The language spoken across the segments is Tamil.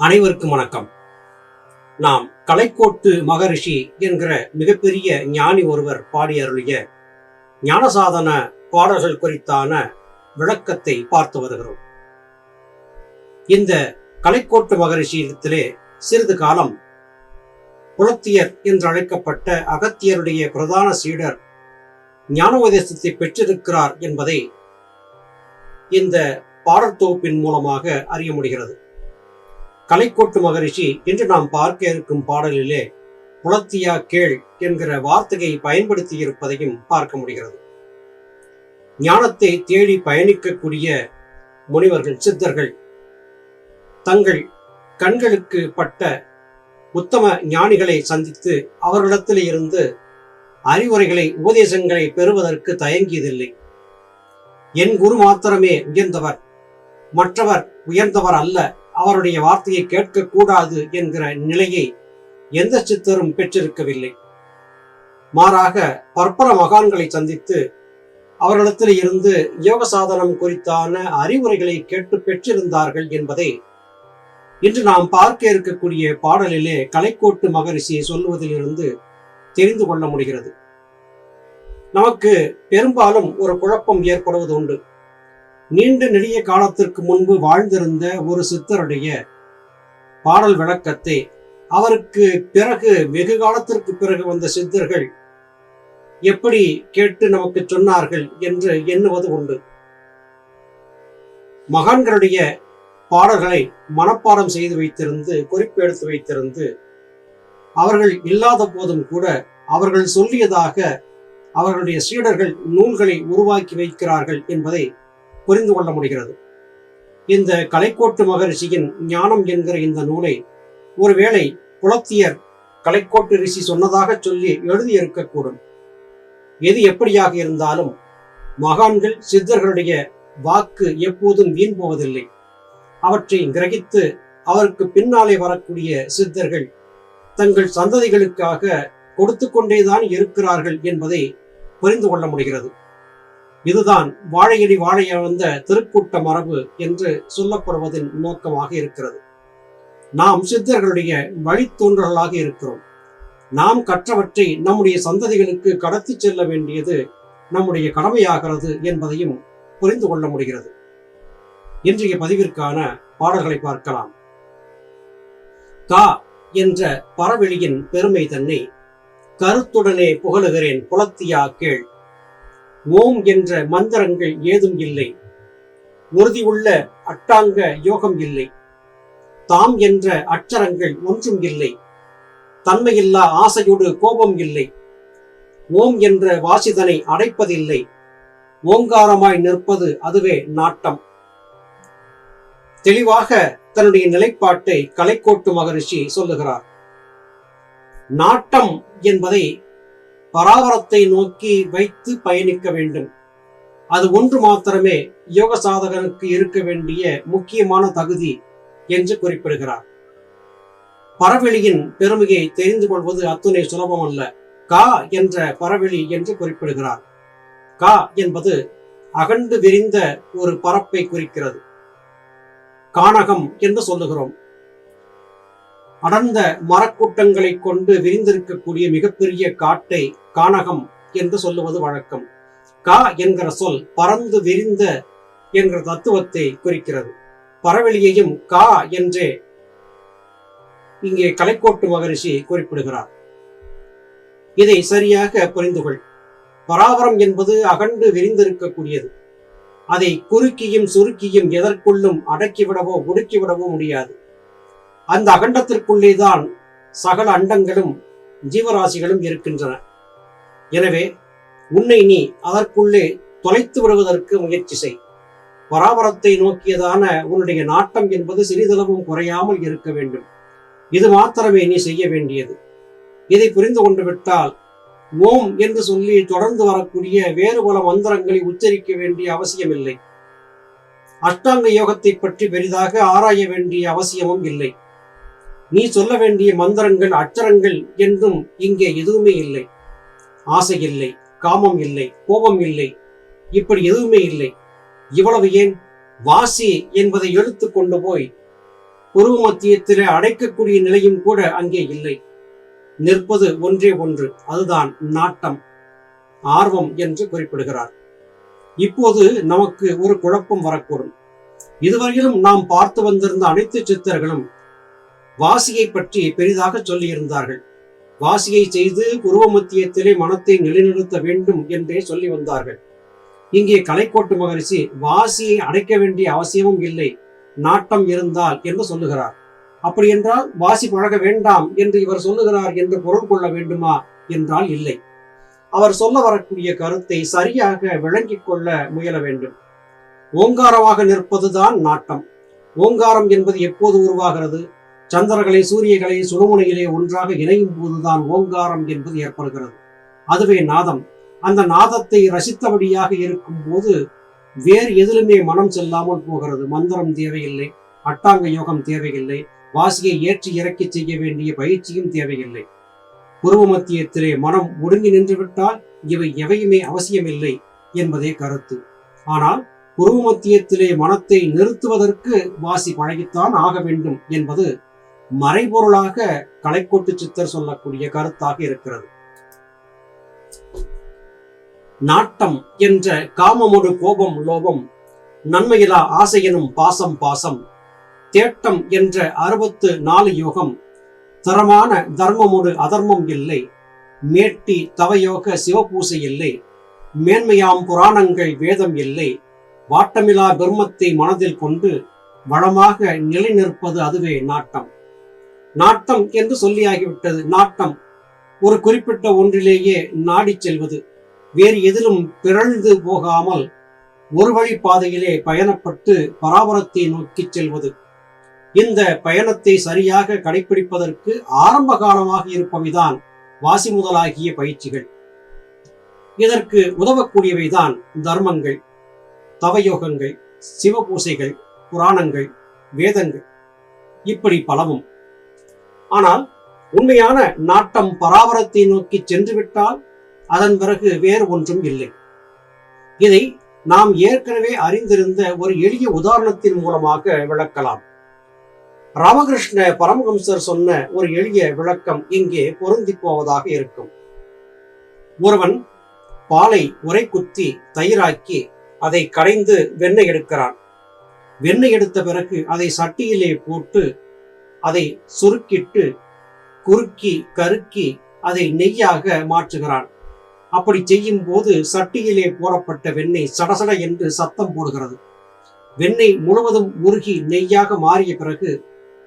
அனைவருக்கும் வணக்கம். நாம் கலைக்கோட்டு மகரிஷி என்கிற மிகப்பெரிய ஞானி ஒருவர் பாடி அருளிய ஞானசாதன பாடல்கள் குறித்தான விளக்கத்தை பார்த்து வருகிறோம். இந்த கலைக்கோட்டு மகரிஷியிடத்திலே சிறிது காலம் புலத்தியர் என்று அழைக்கப்பட்ட அகத்தியருடைய பிரதான சீடர் ஞானோபதேசத்தை பெற்றிருக்கிறார் என்பதை இந்த பாடல் தொகுப்பின் மூலமாக அறிய முடிகிறது. கலைக்கோட்டு மகரிஷி என்று நாம் பார்க்க இருக்கும் பாடலிலே புலத்தியா கேள் என்கிற வார்த்தையை பயன்படுத்தி இருப்பதையும் பார்க்க முடிகிறது. ஞானத்தை தேடி பயணிக்கக்கூடிய முனிவர்கள் சித்தர்கள் தங்கள் கண்களுக்கு பட்ட உத்தம ஞானிகளை சந்தித்து அவர்களிடத்தில் இருந்து அறிவுரைகளை உபதேசங்களை பெறுவதற்கு தயங்கியதில்லை. என் குரு மாத்திரமே உயர்ந்தவர் மற்றவர் உயர்ந்தவர் அல்ல. அவருடைய வார்த்தையை கேட்கக்கூடாது என்கிற நிலையை எந்த சித்தரும் பெற்றிருக்கவில்லை. மாறாக பற்பல மகான்களை சந்தித்து அவர்களிடத்தில் இருந்து யோக சாதனம் குறித்தான அறிவுரைகளை கேட்டு பெற்றிருந்தார்கள் என்பதை இன்று நாம் பார்க்க இருக்கக்கூடிய பாடலிலே கலைக்கோட்டு மகரிஷி சொல்லுவதிலிருந்து தெரிந்து கொள்ள முடிகிறது. நமக்கு பெரும்பாலும் ஒரு குழப்பம் ஏற்படுவது உண்டு. நீண்ட நெடிய காலத்திற்கு முன்பு வாழ்ந்திருந்த ஒரு சித்தருடைய பாடல் விளக்கத்தை அவருக்கு பிறகு வெகு காலத்திற்கு பிறகு வந்த சித்தர்கள் எப்படி கேட்டு நமக்கு சொன்னார்கள் என்று எண்ணுவது உண்டு. மகான்களுடைய பாடல்களை மனப்பாடம் செய்து வைத்திருந்து குறிப்பெடுத்து வைத்திருந்து அவர்கள் இல்லாத போதும் கூட அவர்கள் சொல்லியதாக அவர்களுடைய சீடர்கள் நூல்களை உருவாக்கி வைக்கிறார்கள் என்பதை புரிந்து கொள்ள முடிகிறது. இந்த கலைக்கோட்டு மகரிஷியின் ஞானம் என்கிற இந்த நூலை ஒருவேளை புலத்தியர் கலைக்கோட்டு ரிஷி சொன்னதாக சொல்லி எழுதியிருக்கக்கூடும். எது எப்படியாக இருந்தாலும் மகான்கள் சித்தர்களுடைய வாக்கு எப்போதும் வீண் போவதில்லை. அவற்றை கிரகித்து அவருக்கு பின்னாலே வரக்கூடிய சித்தர்கள் தங்கள் சந்ததிகளுக்காக கொடுத்து கொண்டேதான் இருக்கிறார்கள் என்பதை புரிந்து கொள்ள முடிகிறது. இதுதான் வாழையடி வாழைய வந்த திருக்கூட்ட மரபு என்று சொல்லப்படுவதன் நோக்கமாக இருக்கிறது. நாம் சித்தர்களுடைய வழித்தோன்றர்களாக இருக்கிறோம். நாம் கற்றவற்றை நம்முடைய சந்ததிகளுக்கு கடத்தி செல்ல வேண்டியது நம்முடைய கடமையாகிறது என்பதையும் புரிந்து கொள்ள முடிகிறது. இன்றைய பதிவிற்கான பாடல்களை பார்க்கலாம். கா என்ற பறவெளியின் பெருமை தன்னை கருத்துடனே புகழுகிறேன் புலத்தியா கேள். ஓம் என்ற மந்திரங்கள் ஏதும் இல்லை. உறுதியுள்ள அட்டாங்க யோகம் இல்லை. தாம் என்ற அச்சரங்கள் ஒன்றும் இல்லை. தன்மையில்லா ஆசையோடு கோபம் இல்லை. ஓம் என்ற வாசிதனை அடைப்பதில்லை. ஓங்காரமாய் நிற்பது அதுவே நாட்டம். தெளிவாக தன்னுடைய நிலைப்பாட்டை கலைக்கோட்டு மகரிஷி சொல்லுகிறார். நாட்டம் என்பதை பராபரத்தை நோக்கி வைத்து பயணிக்க வேண்டும். அது ஒன்று மாத்திரமே யோக சாதகனுக்கு இருக்க வேண்டிய முக்கியமான தகுதி என்று குறிப்பிடுகிறார். பரவெளியின் பெருமையை தெரிந்து கொள்வது அத்துணை சுலபம் அல்ல. கா என்ற பரவெளி என்று குறிப்பிடுகிறார். கா என்பது அகண்டு விரிந்த ஒரு பரப்பை குறிக்கிறது. கானகம் என்று சொல்லுகிறோம். அடர்ந்த மரக்கூட்டங்களை கொண்டு விரிந்திருக்கக்கூடிய மிகப்பெரிய காட்டை கானகம் என்று சொல்லுவது வழக்கம். கா என்கிற சொல் பறந்து விரிந்த என்கிற தத்துவத்தை குறிக்கிறது. பரவெளியையும் கா என்றே இங்கே கலைக்கோட்டு மகரிஷி குறிப்பிடுகிறார். இதை சரியாக புரிந்துகொள். பராபரம் என்பது அகண்டு விரிந்திருக்கக்கூடியது. அதை குறுக்கியும் சுருக்கியும் எதற்குள்ளும் அடக்கிவிடவோ ஒடுக்கிவிடவோ முடியாது. அந்த அகண்டத்திற்குள்ளேதான் சகல அண்டங்களும் ஜீவராசிகளும் இருக்கின்றன. எனவே உன்னை நீ அதற்குள்ளே தொலைத்து விடுவதற்கு முயற்சி செய். பராபரத்தை நோக்கியதான உன்னுடைய நாட்டம் என்பது சிறிதளவும் குறையாமல் இருக்க வேண்டும். இது மாத்திரமே நீ செய்ய வேண்டியது. இதை புரிந்து கொண்டு விட்டால் ஓம் என்று சொல்லி தொடர்ந்து வரக்கூடிய வேறு பல மந்திரங்களை உச்சரிக்க வேண்டிய அவசியமில்லை. அஷ்டாங்க யோகத்தை பற்றி பெரிதாக ஆராய வேண்டிய அவசியமும் இல்லை. நீ சொல்ல வேண்டிய மந்திரங்கள் அச்சரங்கள் என்றும் இங்கே எதுவுமே இல்லை. ஆசை இல்லை காமம் இல்லை கோபம் இல்லை. இப்படி எதுவுமே இல்லை. இவ்வளவு ஏன்? வாசி என்பதை எழுத்து கொண்டு போய் உருவ மத்தியத்திலே அடைக்கக்கூடிய நிலையும் கூட அங்கே இல்லை. நிற்பது ஒன்றே ஒன்று அதுதான் நாட்டம் ஆர்வம் என்று குறிப்பிடுகிறார். இப்போது நமக்கு ஒரு குழப்பம் வரக்கூடும். இதுவரையிலும் நாம் பார்த்து வந்திருந்த அனைத்து சித்தர்களும் வாசியை பற்றி பெரிதாக சொல்லியிருந்தார்கள். வாசியை செய்து உருவ மத்தியத்திலே மனத்தை நிலைநிறுத்த வேண்டும் என்றே சொல்லி வந்தார்கள். இங்கே கலைக்கோட்டு மகரிஷி வாசியை அடைக்க வேண்டிய அவசியமும் இல்லை. நாட்டம் இருந்தால் என்று சொல்லுகிறார். அப்படி என்றால் வாசி பழக வேண்டாம் என்று இவர் சொல்லுகிறார் என்று பொருள் கொள்ள வேண்டுமா என்றால் இல்லை. அவர் சொல்ல வரக்கூடிய கருத்தை சரியாக விளங்கிக் கொள்ள முயல வேண்டும். ஓங்காரமாக நிற்பதுதான் நாட்டம். ஓங்காரம் என்பது எப்போது உருவாகிறது? சந்திரகளை சூரியகளை சுடுமுனையிலே ஒன்றாக இணையும் போதுதான் ஓங்காரம் என்பது ஏற்படுகிறது. அதுவே நாதம். அந்த நாதத்தை ரசித்தபடியாக இருக்கும் போது வேறு எதிலுமே மனம் செல்லாமல் போகிறது. மந்திரம் தேவையில்லை அட்டாங்க யோகம் தேவையில்லை வாசியை ஏற்றி இறக்கி செய்ய வேண்டிய பயிற்சியும் தேவையில்லை. புருவ மத்தியத்திலே மனம் ஒடுங்கி நின்று விட்டால் இவை எவையுமே அவசியமில்லை என்பதே கருத்து. ஆனால் புருவ மத்தியத்திலே மனத்தை நிறுத்துவதற்கு வாசி பழகித்தான் ஆக வேண்டும் என்பது மறைபொருளாக கலைக்கோட்டு சித்தர் சொல்லக்கூடிய கருத்தாக இருக்கிறது. நாட்டம் என்ற காமமொடு கோபம் லோபம் நன்மையிலா ஆசையனும் பாசம் பாசம் தேட்டம் என்ற அறுபத்து நாலு யோகம் தரமான தர்மமொடு அதர்மம் இல்லை மேட்டி தவயோக சிவபூசை இல்லை மேன்மையாம் புராணங்கள் வேதம் இல்லை வாட்டமிலா பிரம்மத்தை மனதில் கொண்டு வளமாக நிலை நிற்பது அதுவே நாட்டம். நாட்டம் என்று சொல்லியாகிவிட்டது. நாட்டம் ஒரு குறிப்பிட்ட ஒன்றிலேயே நாடி செல்வது. வேறு எதிலும் பிறழ்ந்து போகாமல் ஒரு வழி பாதையிலே பயணப்பட்டு பராபரத்தை நோக்கி செல்வது. இந்த பயணத்தை சரியாக கடைபிடிப்பதற்கு ஆரம்ப காலமாக இருப்பவைதான் வாசி முதலாகிய பயிற்சிகள். இதற்கு உதவக்கூடியவைதான் தர்மங்கள் தவயோகங்கள் சிவபூசைகள் புராணங்கள் வேதங்கள். இப்படி பலவும். ஆனால் உண்மையான நாட்டம் பராபரத்தை நோக்கி சென்றுவிட்டால் அதன் பிறகு வேறு ஒன்றும் இல்லை. இதை நாம் ஏற்கனவே அறிந்திருந்த ஒரு எளிய உதாரணத்தின் மூலமாக விளக்கலாம். ராமகிருஷ்ண பரமஹம்சர் சொன்ன ஒரு எளிய விளக்கம் இங்கே பொருந்தி போவதாக இருக்கும். ஒருவன் பாலை உரை குத்தி தயிராக்கி அதை கடைந்து வெண்ணெய் எடுக்கிறான். வெண்ணெய் எடுத்த பிறகு அதை சட்டியிலே போட்டு அதை சுருக்கிட்டு குறுக்கி கருக்கி அதை நெய்யாக மாற்றுகிறான். அப்படி செய்யும் போது சட்டியிலே போடப்பட்ட வெண்ணெய் சடசட என்று சத்தம் போடுகிறது. வெண்ணெய் முழுவதும் உருகி நெய்யாக மாறிய பிறகு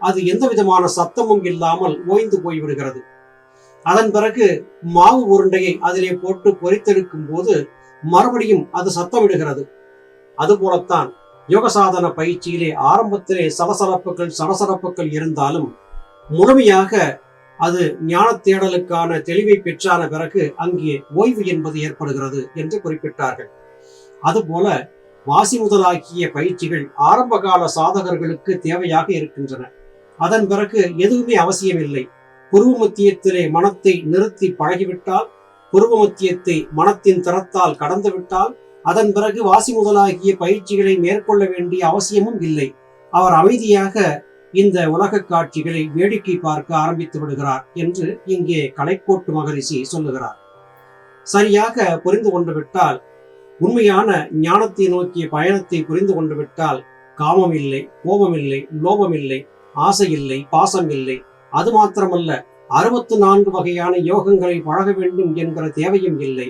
அது எந்த விதமான சத்தமும் இல்லாமல் ஓய்ந்து போய்விடுகிறது. அதன் பிறகு மாவு உருண்டையை அதிலே போட்டு பொறித்தெடுக்கும் போது மறுபடியும் அது சத்தமிடுகிறது. அதுபோலத்தான் யோக சாதன பயிற்சியிலே ஆரம்பத்திலே சலசலப்புகள் சலசலப்புகள் இருந்தாலும் முழுமையாக அது ஞான தேடலுக்கான தெளிவை பெற்றான பிறகு அங்கே ஓய்வு என்பது ஏற்படுகிறது என்று குறிப்பிட்டார்கள். அதுபோல வாசி முதலாகிய பயிற்சிகள் ஆரம்பகால சாதகர்களுக்கு தேவையாக இருக்கின்றன. அதன் பிறகு எதுவுமே அவசியமில்லை. குருவ மத்தியத்திலே மனத்தை நிறுத்தி பழகிவிட்டால் குருவ மத்தியத்தை மனத்தின் திறத்தால் கடந்துவிட்டால் அதன் பிறகு வாசி முதலாகிய பயிற்சிகளை மேற்கொள்ள வேண்டிய அவசியமும் இல்லை. அவர் அமைதியாக இந்த உலக காட்சிகளை வேடிக்கை பார்க்க ஆரம்பித்து விடுகிறார் என்று இங்கே கலைக்கோட்டு மகரிஷி சொல்லுகிறார். சரியாக புரிந்து கொண்டு விட்டால் உண்மையான ஞானத்தை நோக்கிய பயணத்தை புரிந்து கொண்டு விட்டால் காமம் இல்லை கோபம் இல்லை லோபம் இல்லை ஆசை இல்லை பாசம் இல்லை. அது மாத்திரமல்ல அறுபத்து நான்கு வகையான யோகங்களை பழக வேண்டும் என்கிற தேவையும் இல்லை.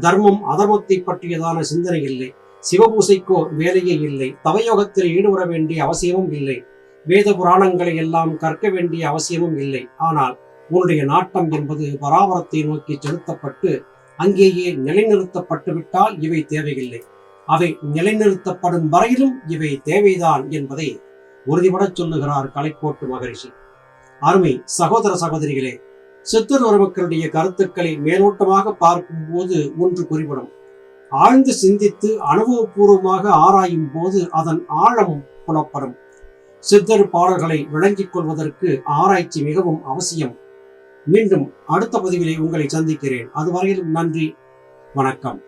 தர்மம் அதர்மத்தை பற்றியதான சிந்தனை இல்லை. சிவபூசைக்கோ வேலையே இல்லை. தவயோகத்தில் ஈடுபட வேண்டிய அவசியமும் இல்லை. வேத புராணங்களை எல்லாம் கற்க வேண்டிய அவசியமும் இல்லை. ஆனால் உன்னுடைய நாட்டம் என்பது பராபரத்தை நோக்கி செலுத்தப்பட்டு அங்கேயே நிலைநிறுத்தப்பட்டு விட்டால் இவை தேவையில்லை. அவை நிலைநிறுத்தப்படும் வரையிலும் இவை தேவைதான் என்பதை உறுதிபடச் சொல்லுகிறார் கலைக்கோட்டு மகரிஷி. அருமை சகோதர சகோதரிகளே சித்தர் மக்களுடைய கருத்துக்களை மேலோட்டமாக பார்க்கும் போது ஒன்று குறிப்பிடும். ஆழ்ந்து சிந்தித்து அனுபவபூர்வமாக ஆராயும் போது அதன் ஆழம் புலப்படும். சித்தர் பாடல்களை விளங்கிக் கொள்வதற்கு ஆராய்ச்சி மிகவும் அவசியம். மீண்டும் அடுத்த பதிவிலே உங்களை சந்திக்கிறேன். அதுவரையிலும் நன்றி. வணக்கம்.